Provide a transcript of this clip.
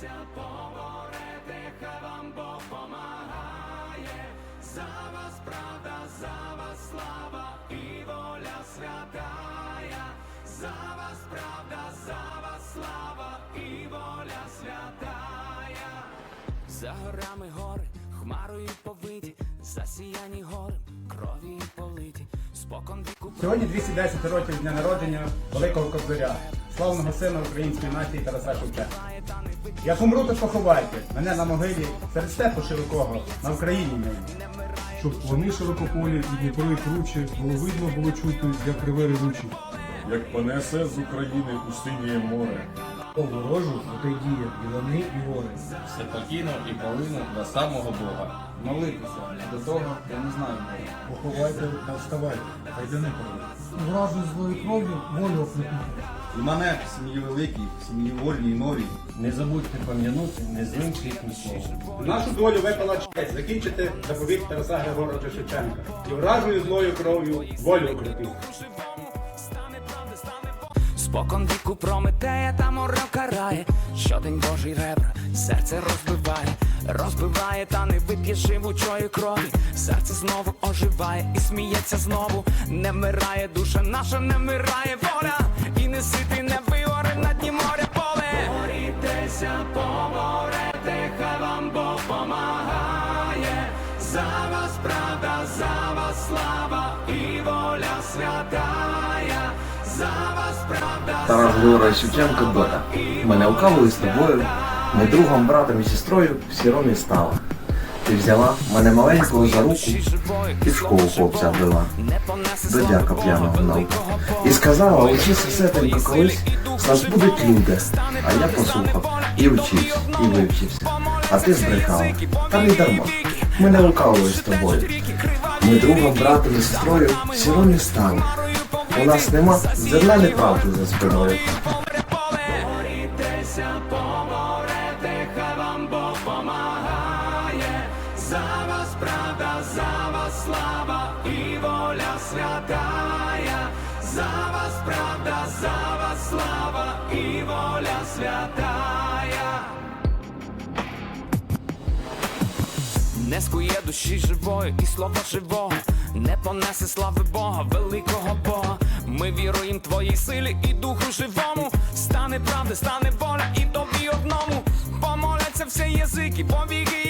борися, поборете, хай вам Бог помагає, за вас правда, за вас слава і воля святая, за вас правда, за вас слава і воля святая, за горами гори, хмарою повиті, засіяні гори, крові политі, спокон віку. Сьогодні 210 років дня народження Великого Кобзаря славного сина української нації Тараса Шевченка. Як умру, то поховайте мене на могилі серед степу широкого, на Україні нині. щоб вони широкополі і Дніпро і круче, було видно було чути, як реве ревучі. як понесе з України у синє море. О ворожу отойдіє і вони, і гори. Святокіну і полину до самого Бога. Молитися до того, я не знаю мови. Поховайте та вставайте, та йде не. Вражу злої кров'ю волю оплетути. І мене в сім'ї великій, в сім'ї вольній, новій. Не забудьте пам'янути незлим світлим словом. Нашу долю випала честь закінчити заповіт Тараса Григоровича Шевченка і вражою злою кров'ю волю укріпити. Спокон віку прометея та море карає, щодень Божий ребра, серце розбиває, розбиває, та не вип'є живучої крові. Серце знову оживає і сміється знову. Не вмирає душа наша, не вмирає воля, і не сити, не вигоре на дні моря поле. Борітеся, поморете, хай вам Бог помагає. За вас правда, за вас слава і воля святая. За вас правда. Тарас Григорович Шевченко доля. Мене укавили з тобою, ми другом, братом і сестрою всі ромі стала. Ти взяла мене маленького за руку і в школу хлопця ввела. До дяка п'яного наука. І сказала, учися сетенько колись, з нас будуть люди. А я послухав і вчився, і вивчився. А ти збрехала. Та не дарма. Ми не лукавили з тобою. Ми другом, братом і сестрою всі ромі стали. У нас нема зерна неправди за спиною. Правда, за вас слава і воля святая. За вас правда, за вас слава і воля святая. Не скує душі живої і слова живого, не понесе слави Бога, великого Бога. Ми віруємо твоїй силі і духу живому. Стане правда, стане воля і тобі одному. Помоляться всі язики, повіки